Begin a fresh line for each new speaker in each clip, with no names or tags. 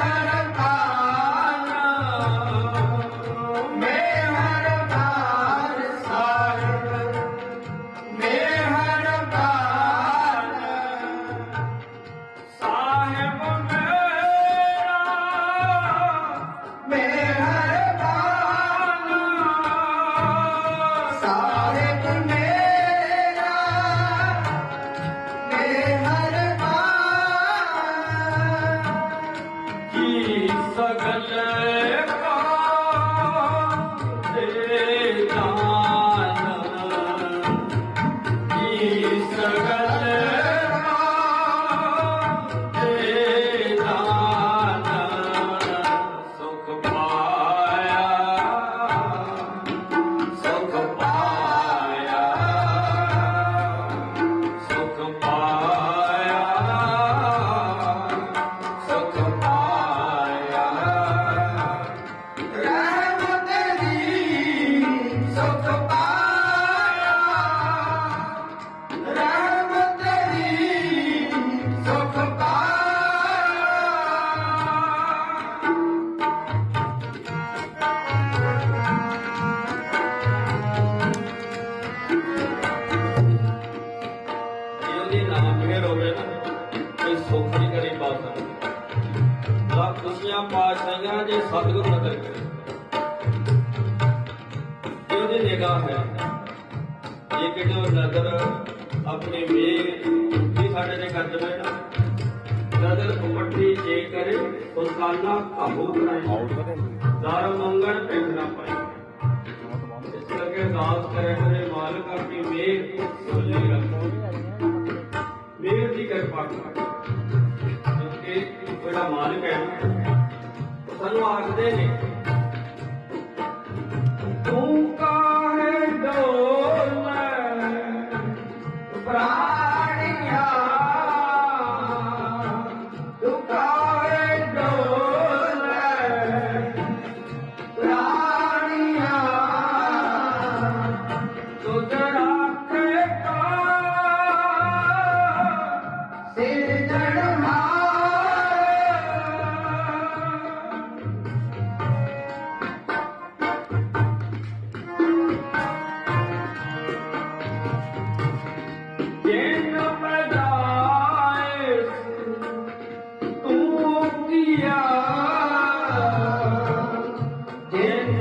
हरता متاع ਪਾਸ਼ਾਈਆਂ ਜੇ ਸਤਿਗੁਰ ਨਦਰ ਕਰੇ ਇਹਦੀ ਨਿਗਾਹ ਹੈ ਇਹ ਕਿਹੜਾ ਨਜ਼ਰ ਆਪਣੀ ਵੇਗ ਦੀ ਸਾਡੇ ਤੇ ਕਰ ਦੇਵੇ ਨਾ? ਨਜ਼ਰ ਉਪੱਟੀ ਜੇ ਕਰੇ ਉਸ ਕਾਲਾ ਕਾਬੂ ਬਣਾਏ ਦਰ ਮੰਗਣ ਪਿੰਡ ਨਾ ਪਾਏ। ਇਸ ਕਰਕੇ ਅਰਦਾਸ ਕਰੇ ਕਰੇ ਮਾਲਕ ਆਪਣੀ ਵੇਗ ਸੋਲੇ ਰੱਖੋ। ਮੇਰ ਦੀ ਕਿਰਪਾ ਕਰ। ਕਿਉਂਕਿ ਜਿਹੜਾ ਮਾਲਕ ਹੈ તનો આખ દેને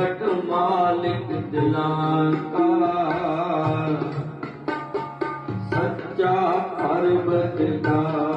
ਹਟ ਮਾਲਿਕ ਦਿਲਾਂ ਕਾ ਸੱਚਾ ਪਰਬਤ ਦਾ